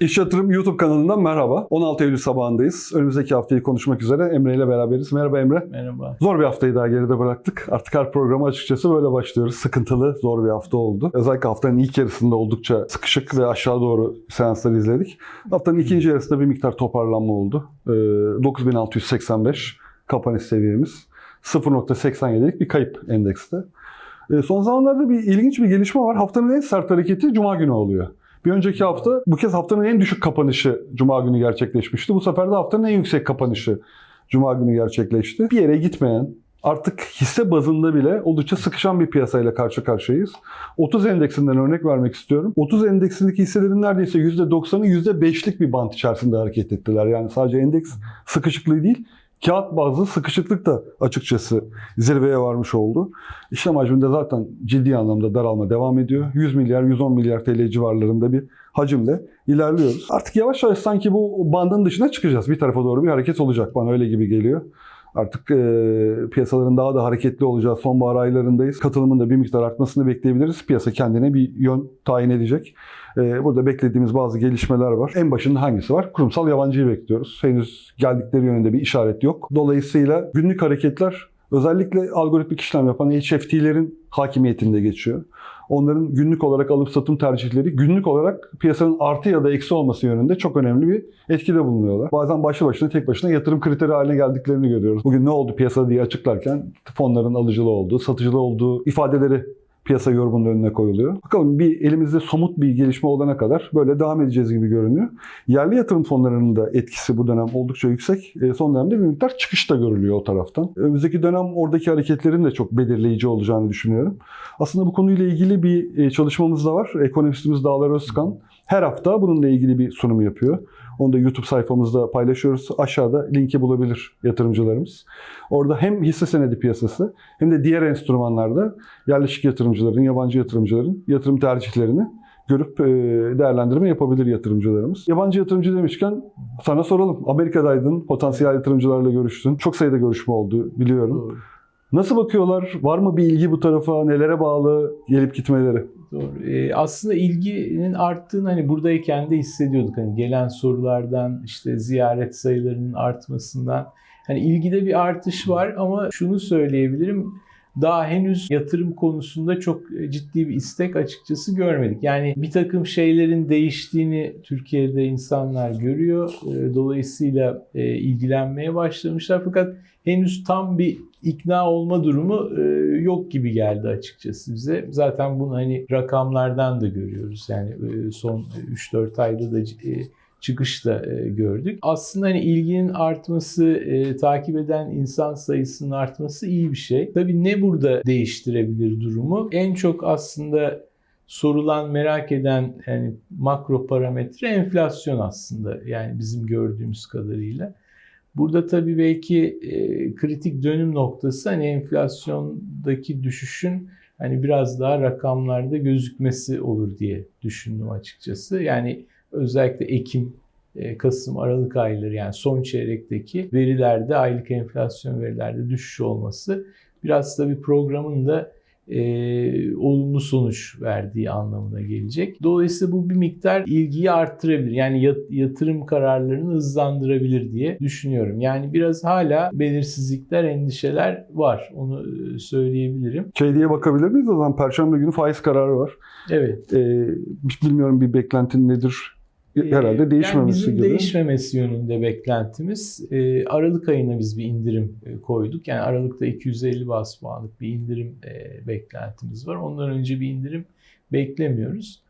İş Yatırım YouTube kanalından merhaba. 16 Eylül sabahındayız. Önümüzdeki haftayı konuşmak üzere Emre ile beraberiz. Merhaba Emre. Merhaba. Zor bir haftayı daha geride bıraktık. Artık her programı açıkçası böyle başlıyoruz. Sıkıntılı, zor bir hafta oldu. Özellikle haftanın ilk yarısında oldukça sıkışık ve aşağı doğru seanslar izledik. Haftanın ikinci yarısında bir miktar toparlanma oldu. Ee, 9685 kapanış seviyemiz. 0.87'lik bir kayıp endekste. Ee, son zamanlarda bir ilginç bir gelişme var. Haftanın en sert hareketi Cuma günü oluyor. Bir önceki hafta bu kez haftanın en düşük kapanışı Cuma günü gerçekleşmişti. Bu sefer de haftanın en yüksek kapanışı Cuma günü gerçekleşti. Bir yere gitmeyen, artık hisse bazında bile oldukça sıkışan bir piyasayla karşı karşıyayız. 30 endeksinden örnek vermek istiyorum. 30 endeksindeki hisselerin neredeyse %90'ı %5'lik bir bant içerisinde hareket ettiler. Yani sadece endeks sıkışıklığı değil, kağıt bazlı sıkışıklık da açıkçası zirveye varmış oldu. İşlem hacminde zaten ciddi anlamda daralma devam ediyor. 100 milyar, 110 milyar TL civarlarında bir hacimle ilerliyoruz. Artık yavaş yavaş sanki bu bandın dışına çıkacağız. Bir tarafa doğru bir hareket olacak bana öyle gibi geliyor. Artık e, piyasaların daha da hareketli olacağı sonbahar aylarındayız. Katılımın da bir miktar artmasını bekleyebiliriz. Piyasa kendine bir yön tayin edecek. E, burada beklediğimiz bazı gelişmeler var. En başında hangisi var? Kurumsal yabancıyı bekliyoruz. Henüz geldikleri yönünde bir işaret yok. Dolayısıyla günlük hareketler özellikle algoritmik işlem yapan HFT'lerin hakimiyetinde geçiyor. Onların günlük olarak alıp satım tercihleri günlük olarak piyasanın artı ya da eksi olması yönünde çok önemli bir etkide bulunuyorlar. Bazen başlı başına tek başına yatırım kriteri haline geldiklerini görüyoruz. Bugün ne oldu piyasada diye açıklarken fonların alıcılı olduğu, satıcılı olduğu ifadeleri piyasa yorumunun önüne koyuluyor. Bakalım bir elimizde somut bir gelişme olana kadar böyle devam edeceğiz gibi görünüyor. Yerli yatırım fonlarının da etkisi bu dönem oldukça yüksek. E, Son dönemde bir miktar çıkış da görülüyor o taraftan. Önümüzdeki dönem oradaki hareketlerin de çok belirleyici olacağını düşünüyorum. Aslında bu konuyla ilgili bir e, çalışmamız da var. Ekonomistimiz Dağlar Özkan her hafta bununla ilgili bir sunum yapıyor. Onu da YouTube sayfamızda paylaşıyoruz. Aşağıda linki bulabilir yatırımcılarımız. Orada hem hisse senedi piyasası hem de diğer enstrümanlarda yerleşik yatırımcıların, yabancı yatırımcıların yatırım tercihlerini görüp e, değerlendirme yapabilir yatırımcılarımız. Yabancı yatırımcı demişken sana soralım. Amerika'daydın, potansiyel yatırımcılarla görüştün. Çok sayıda görüşme oldu biliyorum. Doğru. Nasıl bakıyorlar? Var mı bir ilgi bu tarafa? Nelere bağlı gelip gitmeleri? Doğru. Ee, aslında ilginin arttığını hani buradayken de hissediyorduk. Hani gelen sorulardan işte ziyaret sayılarının artmasından hani ilgide bir artış var ama şunu söyleyebilirim. Daha henüz yatırım konusunda çok ciddi bir istek açıkçası görmedik. Yani bir takım şeylerin değiştiğini Türkiye'de insanlar görüyor. Ee, Dolayısıyla e, ilgilenmeye başlamışlar. Fakat henüz tam bir ikna olma durumu e, yok gibi geldi açıkçası bize. Zaten bunu hani rakamlardan da görüyoruz. Yani e, son 3-4 ayda da çıkış da e, gördük. Aslında hani ilginin artması, e, takip eden insan sayısının artması iyi bir şey. Tabii ne burada değiştirebilir durumu? En çok aslında sorulan, merak eden yani makro parametre enflasyon aslında. Yani bizim gördüğümüz kadarıyla. Burada tabii belki e, kritik dönüm noktası hani enflasyondaki düşüşün hani biraz daha rakamlarda gözükmesi olur diye düşündüm açıkçası. Yani özellikle Ekim, e, Kasım, Aralık ayları yani son çeyrekteki verilerde aylık enflasyon verilerde düşüş olması biraz da bir programın da e, olumlu sonuç verdiği anlamına gelecek. Dolayısıyla bu bir miktar ilgiyi arttırabilir. Yani yat- yatırım kararlarını hızlandırabilir diye düşünüyorum. Yani biraz hala belirsizlikler, endişeler var. Onu e, söyleyebilirim. Şey diye bakabilir miyiz o zaman? Perşembe günü faiz kararı var. Evet. Ee, bilmiyorum bir beklentin nedir? Herhalde Ee, değişmemesi yani bizim gibi. değişmemesi yönünde beklentimiz. Ee, Aralık ayına biz bir indirim e, koyduk. Yani Aralık'ta 250 bas puanlık bir indirim e, beklentimiz var. Ondan önce bir indirim beklemiyoruz.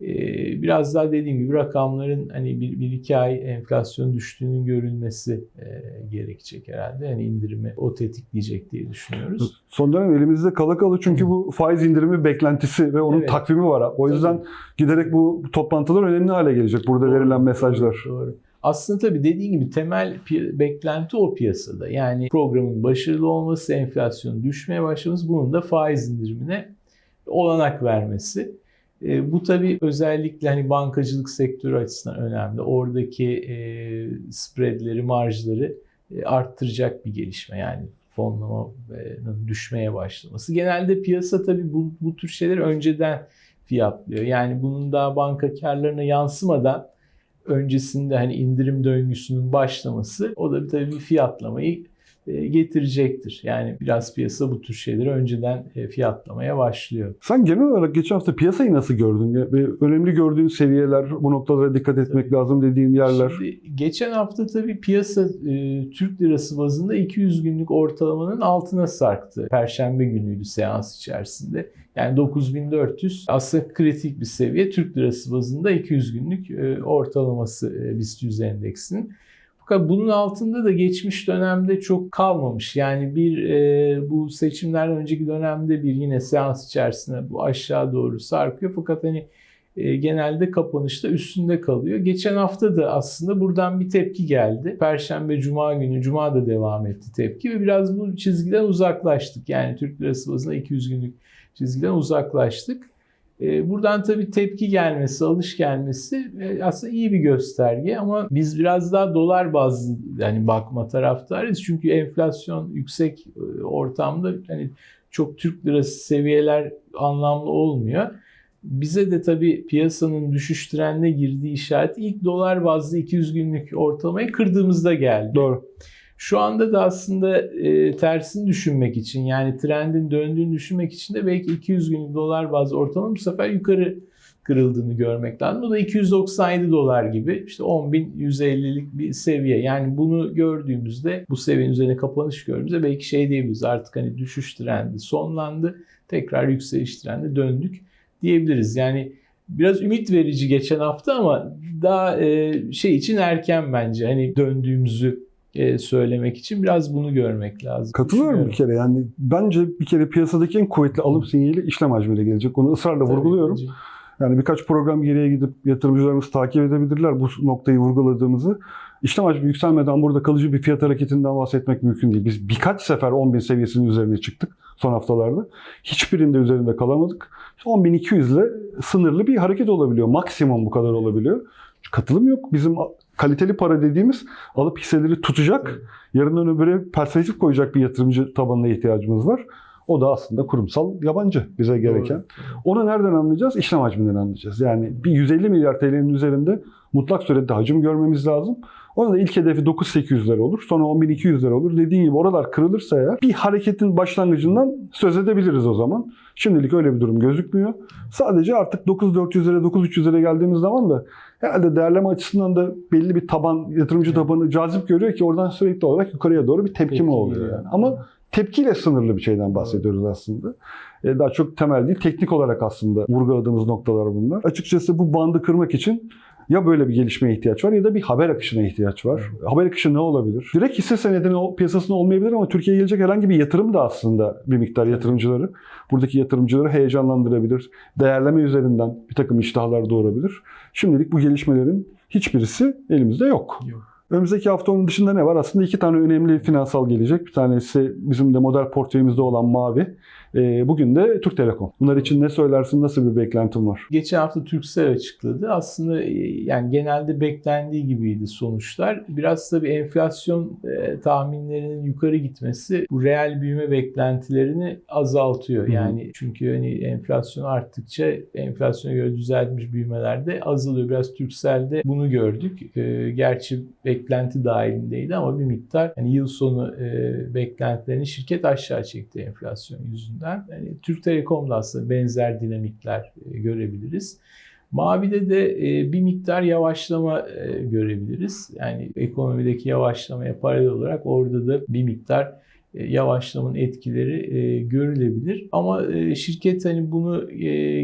Ee, biraz daha dediğim gibi rakamların hani bir, bir iki ay enflasyon düştüğünün görülmesi e, gerekecek herhalde. Yani indirimi o tetikleyecek diye düşünüyoruz. Son dönem elimizde kala kalı çünkü bu faiz indirimi beklentisi ve onun Evet. takvimi var. O yüzden giderek bu toplantılar önemli hale gelecek. Burada verilen mesajlar. Doğru. Aslında tabii dediğin gibi temel beklenti o piyasada. Yani programın başarılı olması, enflasyonun düşmeye başlaması, bunun da faiz indirimine olanak vermesi. E, bu tabii özellikle hani bankacılık sektörü açısından önemli. Oradaki e, spreadleri, marjları e, arttıracak bir gelişme. Yani fonlamanın düşmeye başlaması. Genelde piyasa tabii bu, bu tür şeyleri önceden fiyatlıyor. Yani bunun daha banka karlarına yansımadan öncesinde hani indirim döngüsünün başlaması o da tabii bir fiyatlamayı getirecektir. Yani biraz piyasa bu tür şeyleri önceden e, fiyatlamaya başlıyor. Sen genel olarak geçen hafta piyasayı nasıl gördün? Önemli gördüğün seviyeler, bu noktalara dikkat etmek lazım dediğin yerler. Şimdi geçen hafta tabii piyasa e, Türk lirası bazında 200 günlük ortalamanın altına sarktı. Perşembe günüydü seans içerisinde. Yani 9400 aslında kritik bir seviye. Türk lirası bazında 200 günlük e, ortalaması e, BIST 100 endeksinin. Fakat bunun altında da geçmiş dönemde çok kalmamış. Yani bir e, bu seçimlerden önceki dönemde bir yine seans içerisinde bu aşağı doğru sarkıyor. Fakat hani e, genelde kapanışta üstünde kalıyor. Geçen hafta da aslında buradan bir tepki geldi. Perşembe, Cuma günü, Cuma da devam etti tepki ve biraz bu çizgiden uzaklaştık. Yani Türk lirası bazında 200 günlük çizgiden uzaklaştık. E, Buradan tabii tepki gelmesi, alış gelmesi e, aslında iyi bir gösterge ama biz biraz daha dolar bazlı yani bakma taraftarıyız. Çünkü enflasyon yüksek e, ortamda hani çok Türk lirası seviyeler anlamlı olmuyor. Bize de tabii piyasanın düşüş trendine girdiği işaret ilk dolar bazlı 200 günlük ortalamayı kırdığımızda geldi. Doğru. Şu anda da aslında e, tersini düşünmek için yani trendin döndüğünü düşünmek için de belki 200 günlük dolar bazlı ortalama bu sefer yukarı kırıldığını görmek lazım. Bu da 297 dolar gibi işte 10.150'lik bir seviye. Yani bunu gördüğümüzde bu seviyenin üzerine kapanış gördüğümüzde belki şey diyebiliriz artık hani düşüş trendi sonlandı. Tekrar yükseliş trendi döndük diyebiliriz. Yani biraz ümit verici geçen hafta ama daha e, şey için erken bence hani döndüğümüzü e, söylemek için biraz bunu görmek lazım. Katılıyorum bir kere yani bence bir kere piyasadaki en kuvvetli alım sinyali işlem hacmiyle gelecek. Onu ısrarla Tabii, vurguluyorum. tabii. Yani birkaç program geriye gidip yatırımcılarımız takip edebilirler bu noktayı vurguladığımızı. İşlem hacmi yükselmeden burada kalıcı bir fiyat hareketinden bahsetmek mümkün değil. Biz birkaç sefer 10.000 seviyesinin üzerine çıktık son haftalarda. Hiçbirinde üzerinde kalamadık. 10.200 ile sınırlı bir hareket olabiliyor. Maksimum bu kadar olabiliyor. Katılım yok. Bizim kaliteli para dediğimiz alıp hisseleri tutacak, yarından öbüre perspektif koyacak bir yatırımcı tabanına ihtiyacımız var. O da aslında kurumsal yabancı bize gereken. Doğru. Onu nereden anlayacağız? İşlem hacminden anlayacağız. Yani bir 150 milyar TL'nin üzerinde mutlak surette hacim görmemiz lazım. Onun da ilk hedefi 9800'ler olur. Sonra 10200'ler olur. Dediğin gibi oralar kırılırsa eğer bir hareketin başlangıcından söz edebiliriz o zaman. Şimdilik öyle bir durum gözükmüyor. Sadece artık 9400'lere 9300'lere geldiğimiz zaman da herhalde değerleme açısından da belli bir taban, yatırımcı tabanı cazip görüyor ki oradan sürekli olarak yukarıya doğru bir tepkime Tepki oluyor yani. Ama tepkiyle sınırlı bir şeyden bahsediyoruz aslında. E, Daha çok temel değil, teknik olarak aslında vurguladığımız noktalar bunlar. Açıkçası bu bandı kırmak için ya böyle bir gelişmeye ihtiyaç var ya da bir haber akışına ihtiyaç var. Haber akışı ne olabilir? Direkt hisse senedinin piyasasında olmayabilir ama Türkiye'ye gelecek herhangi bir yatırım da aslında bir miktar yatırımcıları, buradaki yatırımcıları heyecanlandırabilir. Değerleme üzerinden bir takım iştahlar doğurabilir. Şimdilik bu gelişmelerin hiçbirisi elimizde yok. Yok. Önümüzdeki hafta onun dışında ne var? Aslında iki tane önemli finansal gelecek. Bir tanesi bizim de model portföyümüzde olan Mavi. Ee, bugün de Türk Telekom. Bunlar için ne söylersin? Nasıl bir beklentin var? Geçen hafta Turkcell açıkladı. Aslında e, yani genelde beklendiği gibiydi sonuçlar. Biraz tabii enflasyon e, tahminlerinin yukarı gitmesi bu reel büyüme beklentilerini azaltıyor. Yani çünkü hani enflasyon arttıkça enflasyona göre düzeltmiş büyümelerde azalıyor. Biraz Turkcell'de bunu gördük. E, gerçi beklenti dahilindeydi ama bir miktar hani yıl sonu e, beklentilerini şirket aşağı çekti enflasyon yüzünden. Yani Türk Telekom'da aslında benzer dinamikler e, görebiliriz. Mavi'de de e, bir miktar yavaşlama e, görebiliriz. Yani ekonomideki yavaşlamaya paralel olarak orada da bir miktar yavaşlamanın etkileri görülebilir. Ama şirket hani bunu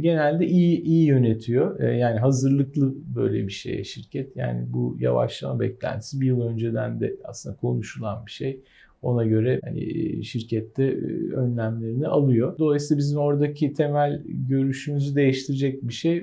genelde iyi iyi yönetiyor. Yani hazırlıklı böyle bir şeye şirket. Yani bu yavaşlama beklentisi bir yıl önceden de aslında konuşulan bir şey. Ona göre hani şirkette e, önlemlerini alıyor. Dolayısıyla bizim oradaki temel görüşümüzü değiştirecek bir şey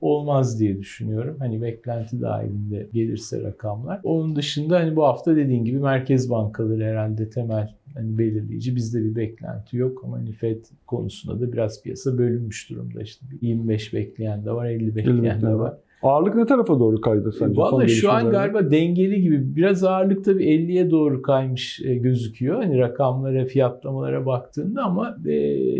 olmaz diye düşünüyorum. Hani beklenti dahilinde gelirse rakamlar. Onun dışında hani bu hafta dediğin gibi merkez bankaları herhalde temel hani belirleyici. Bizde bir beklenti yok ama hani FED konusunda da biraz piyasa bölünmüş durumda. İşte bir 25 bekleyen de var, 50 bekleyen de var. Ağırlık ne tarafa doğru kaydı sence? son Vallahi şu an galiba dengeli gibi. Biraz ağırlık tabii 50'ye doğru kaymış e, gözüküyor. Hani rakamlara, fiyatlamalara baktığında ama e,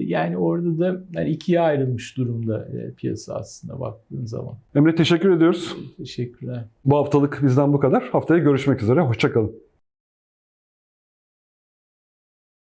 yani orada da hani ikiye ayrılmış durumda e, piyasa aslında baktığın zaman. Emre teşekkür ediyoruz. Teşekkürler. Bu haftalık bizden bu kadar. Haftaya görüşmek üzere. Hoşçakalın.